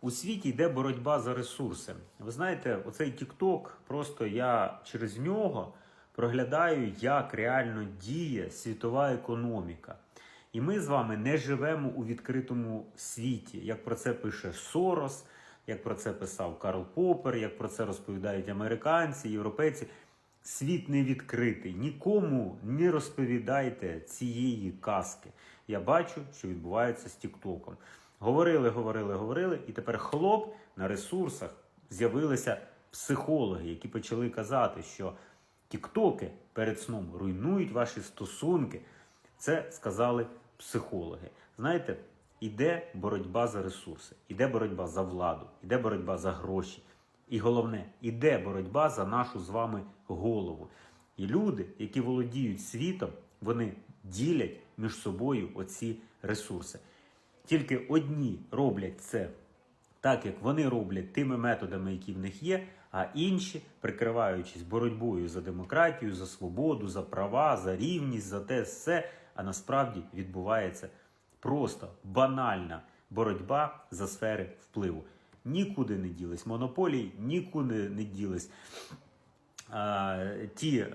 У світі йде боротьба за ресурси. Ви знаєте, оцей TikTok, просто я через нього проглядаю, як реально діє світова економіка. І ми з вами не живемо у відкритому світі, як про це пише Сорос, як про це писав Карл Поппер, як про це розповідають американці, європейці. Світ не відкритий. Нікому не розповідайте цієї казки. Я бачу, що відбувається з Тіктоком. Говорили, говорили, говорили, і тепер хлоп на ресурсах з'явилися психологи, які почали казати, що тіктоки перед сном руйнують ваші стосунки. Це сказали психологи. Знаєте, іде боротьба за ресурси, іде боротьба за владу, іде боротьба за гроші. І головне, іде боротьба за нашу з вами голову. І люди, які володіють світом, вони ділять між собою оці ресурси. Тільки одні роблять це так, як вони роблять тими методами, які в них є, а інші, прикриваючись боротьбою за демократію, за свободу, за права, за рівність, за те все, а насправді відбувається просто банальна боротьба за сфери впливу. Нікуди не ділись монополії, нікуди не ділись е, ті е,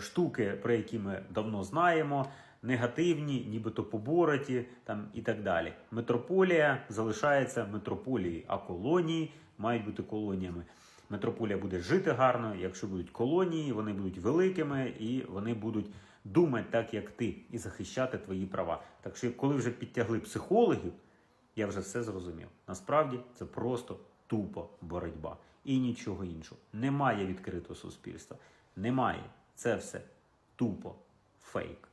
штуки, про які ми давно знаємо, негативні, нібито побороті там і так далі. Метрополія залишається метрополією, а колонії мають бути колоніями. Метрополія буде жити гарно, якщо будуть колонії, вони будуть великими і вони будуть думати так, як ти, і захищати твої права. Так що, коли вже підтягли психологів, я вже все зрозумів. Насправді це просто тупо боротьба і нічого іншого. Немає відкритого суспільства. Немає. Це все тупо фейк.